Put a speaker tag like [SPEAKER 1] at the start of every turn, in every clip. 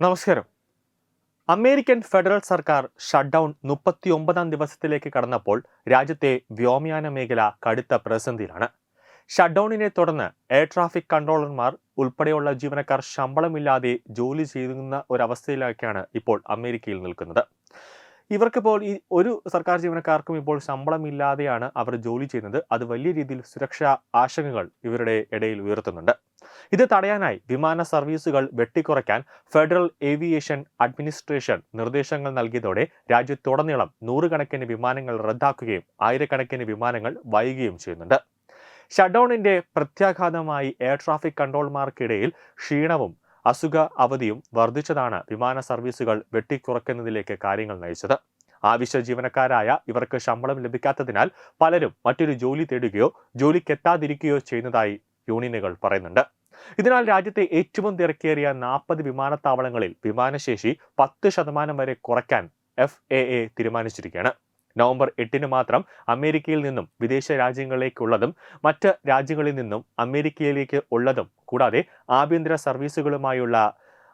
[SPEAKER 1] നമസ്കാരം. American federal സർക്കാർ shutdown down മുപ്പത്തിയൊമ്പതാം ദിവസത്തിലേക്ക് കടന്നപ്പോൾ രാജ്യത്തെ വ്യോമയാന മേഖല കടുത്ത പ്രതിസന്ധിയിലാണ്. ഷട്ട്ഡൗണിനെ തുടർന്ന് എയർ ട്രാഫിക് കൺട്രോളർമാർ ഉൾപ്പെടെയുള്ള ജീവനക്കാർ ശമ്പളമില്ലാതെ ജോലി ചെയ്യുന്ന ഒരവസ്ഥയിലേക്കാണ് ഇപ്പോൾ അമേരിക്കയിൽ നിൽക്കുന്നത്. ഇവർക്കിപ്പോൾ ഈ ഒരു സർക്കാർ ജീവനക്കാർക്കും ഇപ്പോൾ ശമ്പളമില്ലാതെയാണ് അവർ ജോലി ചെയ്യുന്നത്. അത് വലിയ രീതിയിൽ സുരക്ഷാ ആശങ്കകൾ ഇവരുടെ ഇടയിൽ ഉയർത്തുന്നുണ്ട്. ഇത് തടയാനായി വിമാന സർവീസുകൾ വെട്ടിക്കുറയ്ക്കാൻ ഫെഡറൽ ഏവിയേഷൻ അഡ്മിനിസ്ട്രേഷൻ നിർദ്ദേശങ്ങൾ നൽകിയതോടെ രാജ്യത്തുടനീളം നൂറുകണക്കിന് വിമാനങ്ങൾ റദ്ദാക്കുകയും ആയിരക്കണക്കിന് വിമാനങ്ങൾ വൈകുകയും ചെയ്യുന്നുണ്ട്. ഷട്ട്ഡൌണിന്റെ പ്രത്യാഘാതമായി എയർ ട്രാഫിക് കൺട്രോൾമാർക്കിടയിൽ ക്ഷീണവും അസുഖ അവധിയും വർദ്ധിച്ചതാണ് വിമാന സർവീസുകൾ വെട്ടിക്കുറയ്ക്കുന്നതിലേക്ക് കാര്യങ്ങൾ നയിച്ചത്. ആവശ്യ ജീവനക്കാരായ ഇവർക്ക് ശമ്പളം ലഭിക്കാത്തതിനാൽ പലരും മറ്റൊരു ജോലി തേടുകയോ ജോലിക്കെത്താതിരിക്കുകയോ ചെയ്യുന്നതായി യൂണിയനുകൾ പറയുന്നുണ്ട്. ഇതിനാൽ രാജ്യത്തെ ഏറ്റവും തിരക്കേറിയ നാൽപ്പത് വിമാനത്താവളങ്ങളിൽ വിമാനശേഷി പത്ത് ശതമാനം വരെ കുറയ്ക്കാൻ എഫ് എ എ തീരുമാനിച്ചിരിക്കുകയാണ്. നവംബർ എട്ടിന് മാത്രം അമേരിക്കയിൽ നിന്നും വിദേശ രാജ്യങ്ങളിലേക്കുള്ളതും മറ്റ് രാജ്യങ്ങളിൽ നിന്നും അമേരിക്കയിലേക്ക് ഉള്ളതും കൂടാതെ ആഭ്യന്തര സർവീസുകളുമായുള്ള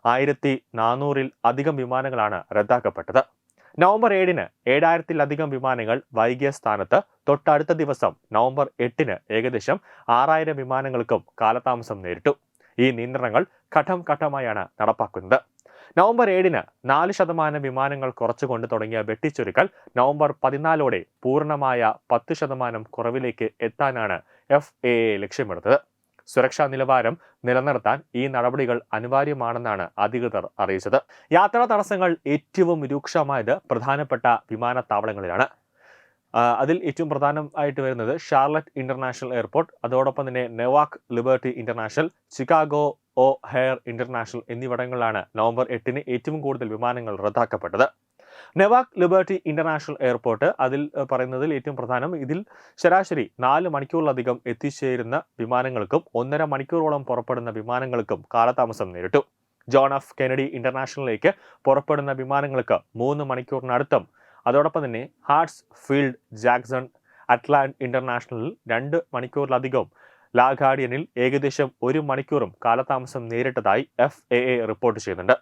[SPEAKER 1] ആയിരത്തി നാനൂറിൽ അധികം വിമാനങ്ങളാണ് റദ്ദാക്കപ്പെട്ടത്. നവംബർ ഏഴിന് ഏഴായിരത്തിലധികം വിമാനങ്ങൾ വൈകിയ സ്ഥാനത്ത്. തൊട്ടടുത്ത ദിവസം നവംബർ എട്ടിന് ഏകദേശം ആറായിരം വിമാനങ്ങൾക്കും കാലതാമസം നേരിട്ടു. ഈ നിയന്ത്രണങ്ങൾ ഘട്ടം ഘട്ടമായാണ് നടപ്പാക്കുന്നത്. നവംബർ ഏഴിന് നാല് ശതമാനം വിമാനങ്ങൾ കുറച്ചുകൊണ്ട് തുടങ്ങിയ വെട്ടിച്ചുരുക്കൽ നവംബർ പതിനാലോടെ പൂർണമായ പത്ത് ശതമാനം കുറവിലേക്ക് എത്താനാണ് എഫ് എ ലക്ഷ്യമിടുന്നത്. സുരക്ഷാ നിലവാരം നിലനിർത്താൻ ഈ നടപടികൾ അനിവാര്യമാണെന്നാണ് അധികൃതർ അറിയിച്ചത്. യാത്രാ തടസ്സങ്ങൾ ഏറ്റവും രൂക്ഷമായത് പ്രധാനപ്പെട്ട വിമാനത്താവളങ്ങളിലാണ്. അതിൽ ഏറ്റവും പ്രധാനമായിട്ട് വരുന്നത് ഷാർലറ്റ് ഇന്റർനാഷണൽ എയർപോർട്ട് അതോടൊപ്പം തന്നെ Newark Liberty International Chicago O'Hare International എന്നിവിടങ്ങളിലാണ് നവംബർ എട്ടിന് ഏറ്റവും കൂടുതൽ വിമാനങ്ങൾ റദ്ദാക്കപ്പെട്ടത്. നെവാക് ലിബർട്ടി ഇന്റർനാഷണൽ എയർപോർട്ട് അതിൽ പറയുന്നതിൽ ഏറ്റവും പ്രധാനം ഇതിൽ ശരാശരി നാല് മണിക്കൂറിലധികം എത്തിച്ചേരുന്ന വിമാനങ്ങൾക്കും ഒന്നര മണിക്കൂറോളം പുറപ്പെടുന്ന വിമാനങ്ങൾക്കും കാലതാമസം നേരിട്ടു. ജോൺ എഫ് കെനഡി ഇന്റർനാഷണലിലേക്ക് പുറപ്പെടുന്ന വിമാനങ്ങൾക്ക് മൂന്ന് മണിക്കൂറിനടുത്തും. അതോടൊപ്പം തന്നെ ഹാർട്സ് ഫീൽഡ് ജാക്സൺ അറ്റ്ലാന്റ് ഇന്റർനാഷണലിൽ രണ്ട് മണിക്കൂറിലധികവും. ലാഗാഡിയനിൽ ഏകദേശം ഒരു മണിക്കൂറും കാലതാമസം നേരിട്ടതായി എഫ് എ എ റിപ്പോർട്ട് ചെയ്യുന്നുണ്ട്.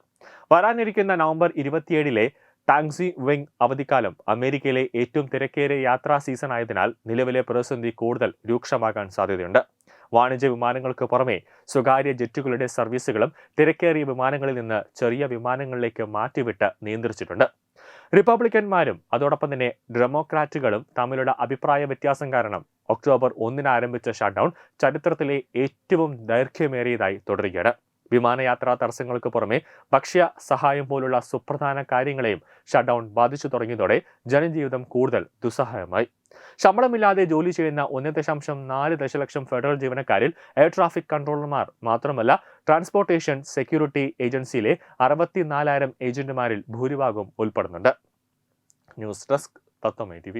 [SPEAKER 1] വരാനിരിക്കുന്ന നവംബർ ഇരുപത്തിയേഴിലെ ടാക്സി വെങ് അവധിക്കാലം അമേരിക്കയിലെ ഏറ്റവും തിരക്കേറിയ യാത്രാ സീസൺ ആയതിനാൽ നിലവിലെ പ്രതിസന്ധി കൂടുതൽ രൂക്ഷമാകാൻ സാധ്യതയുണ്ട്. വാണിജ്യ വിമാനങ്ങൾക്ക് പുറമെ സ്വകാര്യ ജെറ്റുകളുടെ സർവീസുകളും തിരക്കേറിയ വിമാനങ്ങളിൽ നിന്ന് ചെറിയ വിമാനങ്ങളിലേക്ക് മാറ്റിവിട്ട് നിയന്ത്രിച്ചിട്ടുണ്ട്. റിപ്പബ്ലിക്കന്മാരും അതോടൊപ്പം തന്നെ ഡെമോക്രാറ്റുകളും തമ്മിലുള്ള അഭിപ്രായ വ്യത്യാസം കാരണം ഒക്ടോബർ ഒന്നിന് ആരംഭിച്ച ഷട്ട്ഡൌൺ ചരിത്രത്തിലെ ഏറ്റവും ദൈർഘ്യമേറിയതായി തുടരുകയാണ്. വിമാനയാത്രാ തടസ്സങ്ങൾക്ക് പുറമെ ഭക്ഷ്യ സഹായം പോലുള്ള സുപ്രധാന കാര്യങ്ങളെയും ഷട്ട്ഡൌൺ ബാധിച്ചു തുടങ്ങിയതോടെ ജനജീവിതം കൂടുതൽ ദുസ്സഹായമായി ശമ്പളമില്ലാതെ ജോലി ചെയ്യുന്ന ഒന്ന് ദശാംശം നാല് ദശലക്ഷം ഫെഡറൽ ജീവനക്കാരിൽ എയർ ട്രാഫിക് കൺട്രോളർമാർ മാത്രമല്ല ട്രാൻസ്പോർട്ടേഷൻ സെക്യൂരിറ്റി ഏജൻസിയിലെ അറുപത്തിനാലായിരം ഏജന്റുമാരിൽ ഭൂരിഭാഗവും ഉൾപ്പെടുന്നുണ്ട്. News desk തത്വമേ T